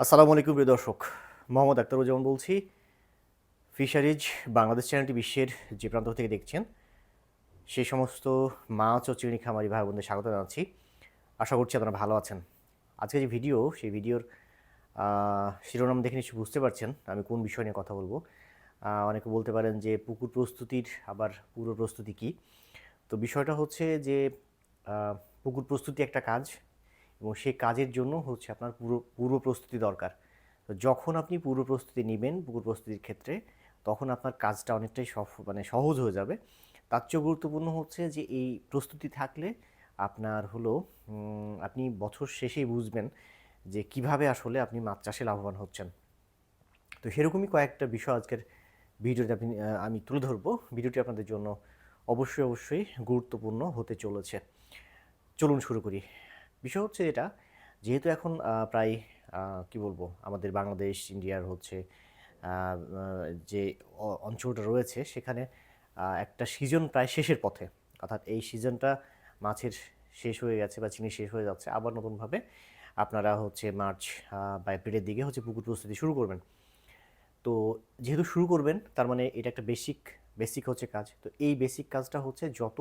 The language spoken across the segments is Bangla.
আসসালামু আলাইকুম, প্রিয় দর্শক। মোহাম্মদ আক্তারুজ্জামান বলছি। ফিশারিজ বাংলাদেশ চ্যানেলটি বিশ্বের যে প্রান্ত থেকে দেখছেন সেই সমস্ত মাছ ও চিংড়ি খামারি ভাই বোনদের স্বাগত জানাচ্ছি। আশা করছি আপনারা ভালো আছেন। আজকে যে ভিডিও, সেই ভিডিওর শিরোনাম দেখে নিশ্চয়ই বুঝতে পারছেন আমি কোন বিষয় নিয়ে কথা বলব। অনেকে বলতে পারেন যে পুকুর প্রস্তুতির আবার পূর্ব প্রস্তুতি কী? তো বিষয়টা হচ্ছে যে পুকুর প্রস্তুতি একটা কাজ। এবং সেই কাজের জন্য হচ্ছে আপনার পুরো, পূর্ব প্রস্তুতি দরকার। তো যখন আপনি পূর্ব প্রস্তুতি নেবেন পুকুর প্রস্তুতির ক্ষেত্রে, তখন আপনার কাজটা অনেকটাই সফ মানে সহজ হয়ে যাবে। তার চেয়েও গুরুত্বপূর্ণ হচ্ছে যে, এই প্রস্তুতি থাকলে আপনার হলো আপনি বছর শেষেই বুঝবেন যে, কীভাবে আসলে আপনি মাছ চাষে লাভবান হচ্ছেন। তো সেরকমই কয়েকটা বিষয় আজকের ভিডিওতে আপনি আমি তুলে ধরবো। ভিডিওটি আপনাদের জন্য অবশ্যই অবশ্যই গুরুত্বপূর্ণ হতে চলেছে। চলুন শুরু করি। বিষয় হচ্ছে এটা, যেহেতু এখন প্রায় কি বলব, আমাদের বাংলাদেশ, ইন্ডিয়ার হচ্ছে যে অঞ্চলটা রয়েছে, সেখানে একটা সিজন প্রায় শেষের পথে। অর্থাৎ এই সিজনটা মাছের শেষ হয়ে গেছে বা চিনি শেষ হয়ে যাচ্ছে। আবার নতুনভাবে আপনারা হচ্ছে মার্চ বা এপ্রিলের দিকে হচ্ছে পুকুর প্রস্তুতি শুরু করবেন। তো যেহেতু শুরু করবেন, তার মানে এটা একটা বেসিক বেসিক হচ্ছে কাজ। তো এই বেসিক কাজটা হচ্ছে যত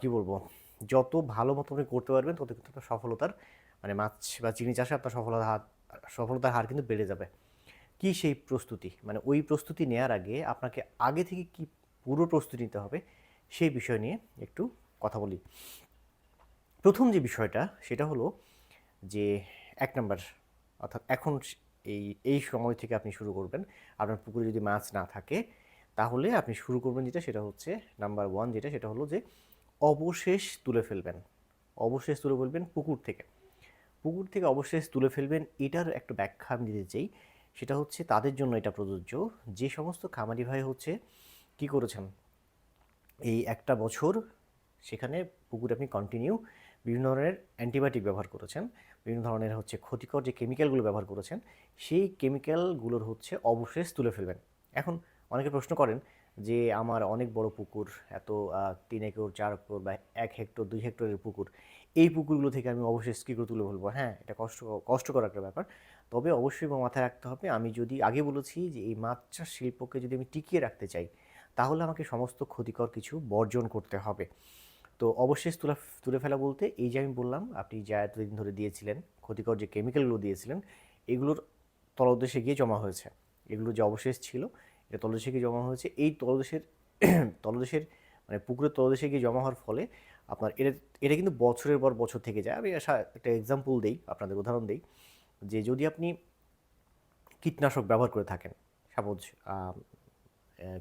কি বলব যত ভালো মতো আপনি করতে পারবেন, তত কিন্তু আপনার সফলতার মানে মাছ বা চিনি চাষে আপনার সফলতার হার সফলতার হার কিন্তু বেড়ে যাবে। কি সেই প্রস্তুতি? মানে ওই প্রস্তুতি নেওয়ার আগে আপনাকে আগে থেকে কি পুরো প্রস্তুতি নিতে হবে, সেই বিষয় নিয়ে একটু কথা বলি। প্রথম যে বিষয়টা, সেটা হলো যে এক নাম্বার, অর্থাৎ এখন এই এই সময় থেকে আপনি শুরু করবেন। আপনার পুকুরে যদি মাছ না থাকে, তাহলে আপনি শুরু করবেন যেটা, সেটা হচ্ছে নাম্বার ওয়ান যেটা, সেটা হলো যে অবশেষ তুলে ফেলবেন। অবশেষ তুলে ফেলবেন পুকুর থেকে। পুকুর থেকে অবশেষ তুলে ফেলবেন এটার একটা ব্যাখ্যা আমি দিতে চাই। সেটা হচ্ছে তাদের জন্য এটা প্রযোজ্য। যে সমস্ত খামারি ভাই হচ্ছে কি করেছেন? এই একটা বছর সেখানে পুকুরে আপনি কন্টিনিউ বিভিন্ন ধরনের অ্যান্টিবায়োটিক ব্যবহার করেছেন। বিভিন্ন ধরনের হচ্ছে ক্ষতিকর যে কেমিক্যালগুলো ব্যবহার করেছেন, সেই কেমিক্যালগুলোর হচ্ছে অবশেষ তুলে ফেলবেন। এখন অনেকে প্রশ্ন করেন যে আমার অনেক বড় পুকুর, এত তিন একর, চার একর বা এক হেক্টর, দুই হেক্টরের পুকুর, এই পুকুরগুলো থেকে আমি অবশেষ কী করে তুলে ফেলব হ্যাঁ এটা কষ্ট, কষ্টকর একটা ব্যাপার। তবে অবশ্যই মাথায় রাখতে হবে, আমি যদি আগে বলেছি যে এই মাছ চাষ শিল্পকে যদি আমি টিকিয়ে রাখতে চাই, তাহলে আমাকে সমস্ত ক্ষতিকর কিছু বর্জন করতে হবে। তো অবশেষ তুলা, তুলে ফেলা বলতে, এই যে আমি বললাম, আপনি যা এতদিন ধরে দিয়েছিলেন, ক্ষতিকর যে কেমিক্যালগুলো দিয়েছিলেন, এগুলোর তলদেশে গিয়ে জমা হয়েছে। এগুলো যে অবশেষ ছিল এটা তলদেশে গিয়ে জমা হয়েছে, এই তলদেশের তলদেশের মানে পুকুরের তলদেশে গিয়ে জমা হওয়ার ফলে আপনার এটা এটা কিন্তু বছরের পর বছর থেকে যায়। আমি একটা এক্সাম্পল দিই, আপনাদের উদাহরণ দিই, যে যদি আপনি কীটনাশক ব্যবহার করে থাকেন, সাপোজ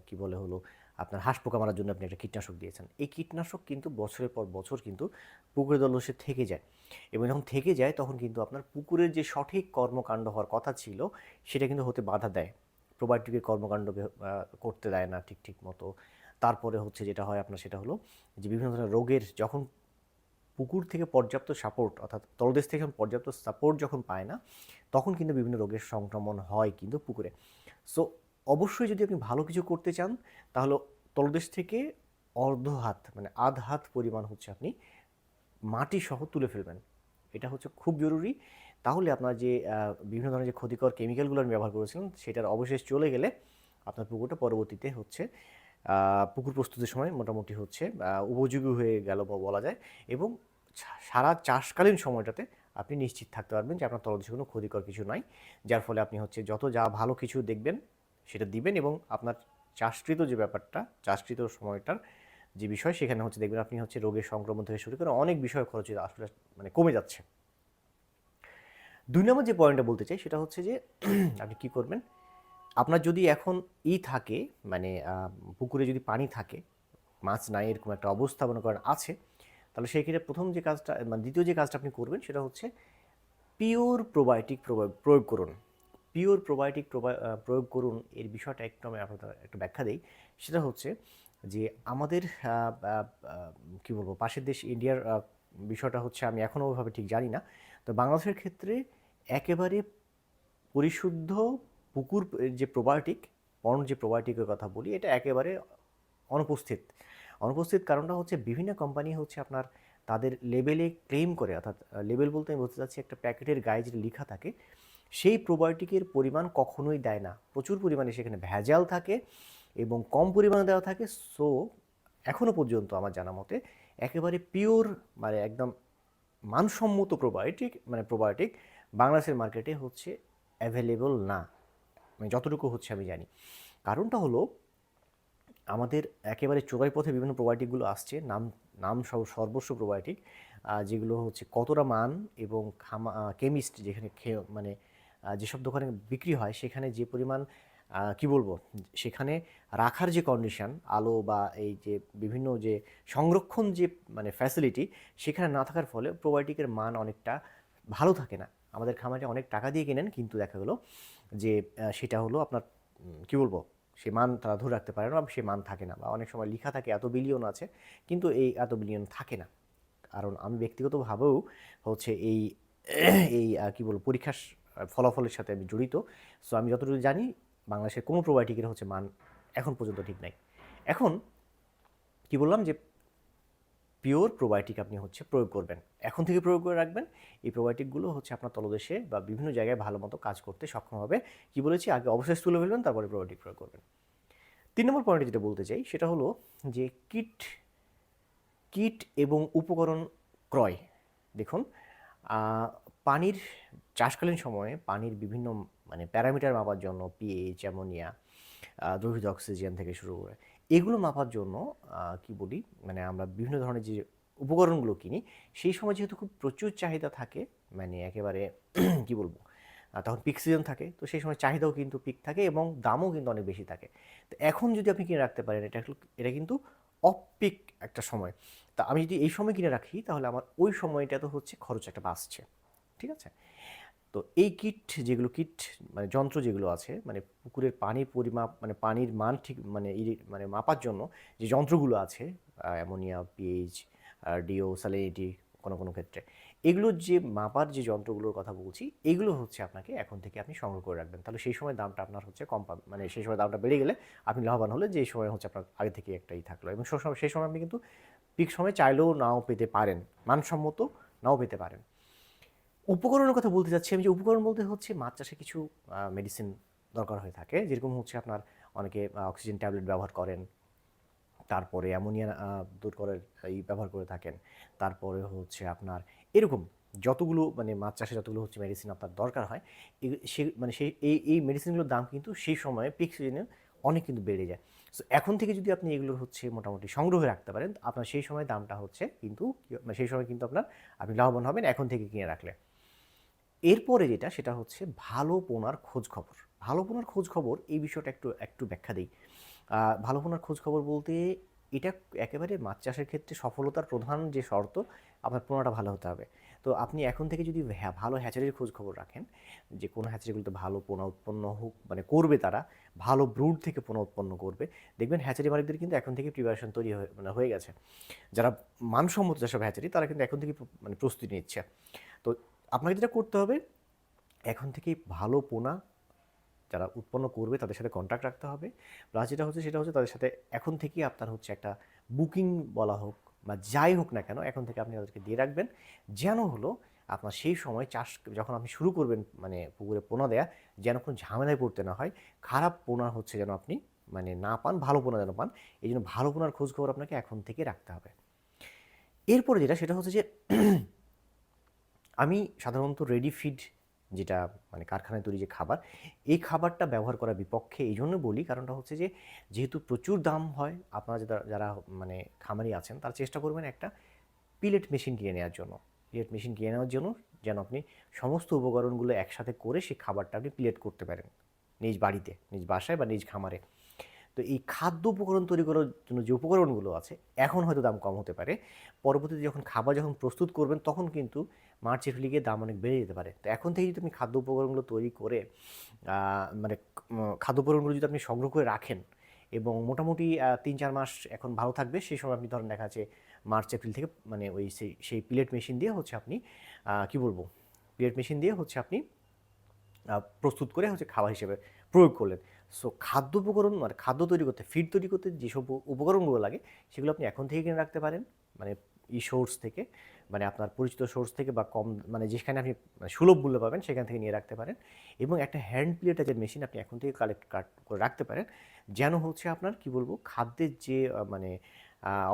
কি বলে হলো, আপনার হাঁস পোকা মারার জন্য আপনি একটা কীটনাশক দিয়েছেন, এই কীটনাশক কিন্তু বছরের পর বছর কিন্তু পুকুরের দলসে থেকে যায়। এবং যখন থেকে যায়, তখন কিন্তু আপনার পুকুরের যে সঠিক কর্মকাণ্ড হওয়ার কথা ছিল, সেটা কিন্তু হতে বাধা দেয়। প্রোবায়োটিকের কর্মকাণ্ডকে করতে দেয় না ঠিক ঠিক মতো। তারপরে হচ্ছে যেটা হয় আপনার সেটা হলো যে বিভিন্ন ধরনের রোগের যখন পুকুর থেকে পর্যাপ্ত সাপোর্ট অর্থাৎ তলদেশ থেকে পর্যাপ্ত সাপোর্ট যখন পায় না, তখন কিন্তু বিভিন্ন রোগের সংক্রমণ হয় কিন্তু পুকুরে। সো অবশ্যই যদি আপনি ভালো কিছু করতে চান, তাহলে তলদেশ থেকে অর্ধ হাত মানে আধ হাত পরিমাণ হচ্ছে আপনি মাটি সহ তুলে ফেলবেন। এটা হচ্ছে খুব জরুরি। তাহলে আপনার যে বিভিন্ন ধরনের যে ক্ষতিকর কেমিক্যালগুলো আমি ব্যবহার করেছিলাম, সেটার অবশেষ চলে গেলে আপনার পুকুরটা পরবর্তীতে হচ্ছে পুকুর প্রস্তুতির সময় মোটামুটি হচ্ছে উপযোগী হয়ে গেল বলা যায়। এবং সারা চাষকালীন সময়টাতে আপনি নিশ্চিত থাকতে পারবেন যে আপনার তলদেশে কোনো ক্ষতিকর কিছু নাই। যার ফলে আপনি হচ্ছে যত যা ভালো কিছু দেখবেন, সেটা দিবেন এবং আপনার চাষকৃত যে ব্যাপারটা, চাষকৃত সময়টার যে বিষয়, সেখানে হচ্ছে দেখবেন আপনি হচ্ছে রোগের সংক্রমণ থেকে শুরু করে অনেক বিষয় খরচ আসলে মানে কমে যাচ্ছে। দুই নম্বর যে পয়েন্টটা বলতে চাই, সেটা হচ্ছে যে আপনি কি করবেন? আপনার যদি এখন ই থাকে মানে পুকুরে যদি পানি থাকে, মাছ নাই, এরকম একটা অবস্থা মনে করেন আছে, তাহলে সেই ক্ষেত্রে প্রথম যে কাজটা মানে দ্বিতীয় যে কাজটা আপনি করবেন, সেটা হচ্ছে পিওর প্রোবায়োটিক প্রয়োগ করুন। পিওর প্রোবায়োটিক প্রয়োগ করুন, এর বিষয়টা একটু আমি আপনাদের একটু ব্যাখ্যা দিই। সেটা হচ্ছে যে আমাদের কি বলব, পাশের দেশ ইন্ডিয়ার বিষয়টা হচ্ছে আমি এখনও ওইভাবে ঠিক জানি না। তো বাংলাদেশের ক্ষেত্রে একেবারে পরিশুদ্ধ পুকুর, যে প্রোবায়োটিক পর্ণ যে প্রোবায়োটিকের কথা বলি, এটা একেবারে অনুপস্থিত। অনুপস্থিত কারণটা হচ্ছে বিভিন্ন কোম্পানি হচ্ছে আপনার তাদের লেবেলে ক্লেম করে, অর্থাৎ লেবেল বলতে আমি বলতে চাচ্ছি একটা প্যাকেটের গায়ে যেটা লেখা থাকে, সেই প্রোবায়োটিকের পরিমাণ কখনোই দেয় না। প্রচুর পরিমাণে সেখানে ভেজাল থাকে এবং কম পরিমাণে দেওয়া থাকে সো এখনও পর্যন্ত আমার জানা মতে একেবারে পিওর মানে একদম মানসম্মত প্রোবায়োটিক মানে প্রোবায়োটিক বাংলাদেশের মার্কেটে হচ্ছে অ্যাভেলেবল না। মানে যতটুকু হচ্ছে আমি জানি। কারণটা হলো আমাদের একেবারে চোরাই পথে বিভিন্ন প্রোবায়োটিকগুলো আসছে, নাম নাম সব সর্বস্ব প্রোবায়োটিক যেগুলো হচ্ছে কতটা মান এবং খামা কেমিস্ট যেখানে মানে যেসব দোকানে বিক্রি হয়, সেখানে যে পরিমাণ কি বলব? সেখানে রাখার যে কন্ডিশন আলো বা এই যে বিভিন্ন যে সংরক্ষণ যে মানে ফ্যাসিলিটি সেখানে না থাকার ফলে প্রোবায়োটিকের মান অনেকটা ভালো থাকে না। আমাদের খামারে অনেক টাকা দিয়ে কেনেন, কিন্তু দেখা গেলো যে সেটা হলো আপনার কি বলব? সে মান তারা ধরে রাখতে পারে না সে মান থাকে না বা অনেক সময় লেখা থাকে এত বিলিয়ন আছে, কিন্তু এই এত বিলিয়ন থাকে না। কারণ আমি ব্যক্তিগতভাবেও হচ্ছে এই এই কি বলব? পরীক্ষার ফলাফলের সাথে আমি জড়িত। সো আমি যতটুকু জানি বাংলাদেশের কোনো প্রোবায়োটিকের হচ্ছে মান এখন পর্যন্ত ঠিক নাই। এখন কি বললাম যে পিওর প্রোবায়োটিক আপনি হচ্ছে প্রয়োগ করবেন। এখন থেকে প্রয়োগ করে রাখবেন। এই প্রোবায়োটিকগুলো হচ্ছে আপনার তলদেশে বা বিভিন্ন জায়গায় ভালো মতো কাজ করতে সক্ষম হবে। কি বলেছি? আগে অবশেষ তুলে ফেলবেন, তারপরে প্রোবায়োটিক প্রয়োগ করবেন। তিন নম্বর পয়েন্টে যেটা বলতে চাই, সেটা হলো যে কিট কিট এবং উপকরণ ক্রয়। দেখুন পানির, চাষকালীন সময়ে পানির বিভিন্ন মানে প্যারামিটার মাপার জন্য পিএইচ অ্যামোনিয়া দ্রবীভূত অক্সিজেন থেকে শুরু করে। এগুলো মাপার জন্য কি বলি মানে আমরা বিভিন্ন ধরনের যে উপকরণগুলো কিনি, সেই সময় যেহেতু খুব প্রচুর চাহিদা থাকে মানে একেবারে কি বলব তখন পিক সিজন থাকে, তো সেই সময় চাহিদাও কিন্তু পিক থাকে এবং দামও কিন্তু অনেক বেশি থাকে। তো এখন যদি আপনি কিনে রাখতে পারেন, এটা এটা কিন্তু অফ পিক একটা সময়। তা আমি যদি এই সময় কিনে রাখি, তাহলে আমার ওই সময়টা তো হচ্ছে খরচ একটা বাঁচছে। ঠিক আছে? তো এই কিট যেগুলো কিট মানে যন্ত্র যেগুলো আছে মানে পুকুরের পানির পরিমাপ মানে পানির মান ঠিক মানে মানে মাপার জন্য যে যন্ত্রগুলো আছে অ্যামোনিয়া, পিএইচ ডিও স্যালিনিটি কোনো কোনো ক্ষেত্রে এগুলোর যে মাপার যে যন্ত্রগুলোর কথা বলছি, এগুলো হচ্ছে আপনাকে এখন থেকে আপনি সংগ্রহ করে রাখবেন। তাহলে সেই সময় দামটা আপনার হচ্ছে কম পাবেন মানে সেই সময় দামটা বেড়ে গেলে আপনি লাভবান হলে যে সময় হচ্ছে আপনার আগে থেকে একটাই থাকল। এবং সেই সময় সেই সময় আপনি কিন্তু পিক সময় চাইলেও নাও পেতে পারেন, মানসম্মত নাও পেতে পারেন। উপকরণের কথা বলতে চাচ্ছি, আমি যে উপকরণ বলতে হচ্ছে, মাছ চাষে কিছু মেডিসিন দরকার হয়ে থাকে, যেরকম হচ্ছে আপনার অনেকে অক্সিজেন ট্যাবলেট ব্যবহার করেন, তারপরে অ্যামোনিয়া দূর করার এই ব্যবহার করে থাকেন, তারপরে হচ্ছে আপনার এরকম যতগুলো মানে মাছ চাষে যতগুলো হচ্ছে মেডিসিন আপনার দরকার হয় সে মানে সেই এই এই মেডিসিনগুলোর দাম কিন্তু সেই সময়ে পিক সিজনে অনেক কিন্তু বেড়ে যায়। সো এখন থেকে যদি আপনি এগুলোর হচ্ছে মোটামুটি সংগ্রহে রাখতে পারেন, আপনার সেই সময় দামটা হচ্ছে কিন্তু মানে সেই সময় কিন্তু আপনার, আপনি লাভবান হবেন এখন থেকে কিনে রাখলে। এরপরে যেটা, সেটা হচ্ছে ভালো পোনার খোঁজ খবর ভালো পোনার খোঁজ খবর এই বিষয়টা একটু একটু ব্যাখ্যা দিই। ভালো পোনার খোঁজ খবর বলতে, এটা একেবারে মাছ চাষের ক্ষেত্রে সফলতার প্রধান যে শর্ত, আপনার পোনাটা ভালো হতে হবে। তো আপনি এখন থেকে যদি ভালো হ্যাচারির খোঁজ খবর রাখেন, যে কোন হ্যাচারিগুলোতে ভালো পোনা উৎপন্ন হোক মানে করবে তারা, ভালো ব্রুড থেকে পোনা উৎপন্ন করবে, দেখবেন হ্যাচারি মালিকদের কিন্তু এখন থেকে প্রিপারেশন তৈরি হয়ে মানে হয়ে গেছে। যারা মানসম্মত যেসব হ্যাচারি, তারা কিন্তু এখন থেকে মানে প্রস্তুতি নিচ্ছে। আপনাকে যেটা করতে হবে, এখন থেকে ভালো পোনা যারা উৎপন্ন করবে তাদের সাথে কন্ট্যাক্ট রাখতে হবে। প্লাস যেটা হচ্ছে সেটা হচ্ছে তাদের সাথে এখন থেকেই আপনার হচ্ছে একটা বুকিং বলা হোক বা যাই হোক না কেন, এখন থেকে আপনি তাদেরকে দিয়ে রাখবেন। যেন হলো আপনার সেই সময় চাষ যখন আপনি শুরু করবেন মানে পুকুরে পোনা দেয়া, যেন কোনো ঝামেলায় পড়তে না হয়। খারাপ পোনা হচ্ছে যেন আপনি মানে না পান, ভালো পোনা যেন পান এই জন্য ভালো পোনার খোঁজ খবর আপনাকে এখন থেকে রাখতে হবে। এরপরে যেটা, সেটা হচ্ছে যে আমি সাধারণত রেডি ফিড যেটা মানে কারখানায় তৈরি যে খাবার, এই খাবারটা ব্যবহার করার বিপক্ষে এই জন্য বলি কারণটা হচ্ছে যে, যেহেতু প্রচুর দাম হয়, আপনারা যারা যারা মানে খামারি আছেন, তারা চেষ্টা করবেন একটা পিলেট মেশিন কিনে নেওয়ার জন্য। পিলেট মেশিন কিনে নেওয়ার জন্য যেন আপনি সমস্ত উপকরণগুলো একসাথে করে সেই খাবারটা আপনি প্লেট করতে পারেন নিজ বাড়িতে, নিজ বাসায় বা নিজ খামারে। তো এই খাদ্য উপকরণ তৈরি করার জন্য যে উপকরণগুলো আছে, এখন হয়তো দাম কম হতে পারে। পরবর্তীতে যখন খাবার যখন প্রস্তুত করবেন, তখন কিন্তু মার্চের ফেলে গিয়ে দাম অনেক বেড়ে যেতে পারে। তো এখন থেকে যদি আপনি খাদ্য উপকরণগুলো তৈরি করে মানে খাদ্য উপকরণগুলো যদি আপনি সংগ্রহ করে রাখেন এবং মোটামুটি তিন, চার মাস এখন ভালো থাকবে, সেই সময় আপনি ধরেন দেখা যাচ্ছে মার্চ, এপ্রিল থেকে মানে ওই সেই সেই প্লেট মেশিন দিয়ে হচ্ছে আপনি কি বলব? প্লেট মেশিন দিয়ে হচ্ছে আপনি প্রস্তুত করে হচ্ছে খাবার হিসেবে প্রয়োগ করলেন। সো খাদ্য উপকরণ মানে খাদ্য তৈরি করতে ফিড তৈরি করতে যেসব উপকরণগুলো লাগে, সেগুলো আপনি এখন থেকে কিনে রাখতে পারেন। মানে ই সোর্স থেকে মানে আপনার পরিচিত সোর্স থেকে বা কম মানে যেখানে আপনি সুলভ মূল্য পাবেন সেখান থেকে নিয়ে রাখতে পারেন এবং একটা হ্যান্ড প্লেটাজের মেশিন আপনি এখন থেকে কালেক্ট কাট করে রাখতে পারেন। যেন হচ্ছে আপনার, কি বলব, খাদ্যের যে মানে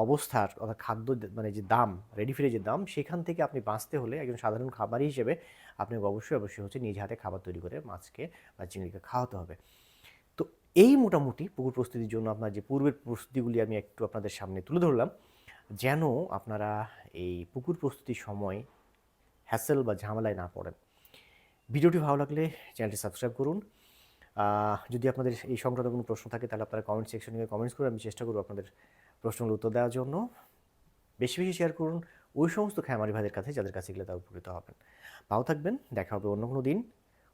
অবস্থার অর্থাৎ খাদ্য মানে যে দাম রেডি যে দাম, সেখান থেকে আপনি বাঁচতে হলে একজন সাধারণ খাবারই হিসেবে আপনাকে অবশ্যই অবশ্যই হচ্ছে নিজ হাতে খাবার তৈরি করে মাছকে বা চিংড়িকে খাওয়াতে হবে। তো এই মোটামুটি পুকুর প্রস্তুতির জন্য আপনার যে পূর্বের প্রস্তুতিগুলি আমি একটু আপনাদের সামনে তুলে ধরলাম যেন আপনারা এই পুকুর প্রস্তুতির সময় হ্যাসেল বা ঝামেলায় না পড়েন। ভিডিওটি ভালো লাগলে চ্যানেলটি সাবস্ক্রাইব করুন। যদি আপনাদের এই সংক্রান্ত কোনো প্রশ্ন থাকে, তাহলে আপনারা কমেন্ট সেকশনে কমেন্টস করুন আমি চেষ্টা করব আপনাদের প্রশ্নগুলো উত্তর দেওয়ার জন্য। বেশি বেশি শেয়ার করুন। ওই সমস্ত খামারি ভাইদের কাছে যাদের কাছে গেলে তারা উপকৃত হবেন। ভালো থাকবেন। দেখা হবে অন্য কোনো দিন।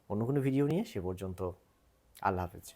অন্য কোনো ভিডিও নিয়ে। সে পর্যন্ত আল্লাহ হাফেজ।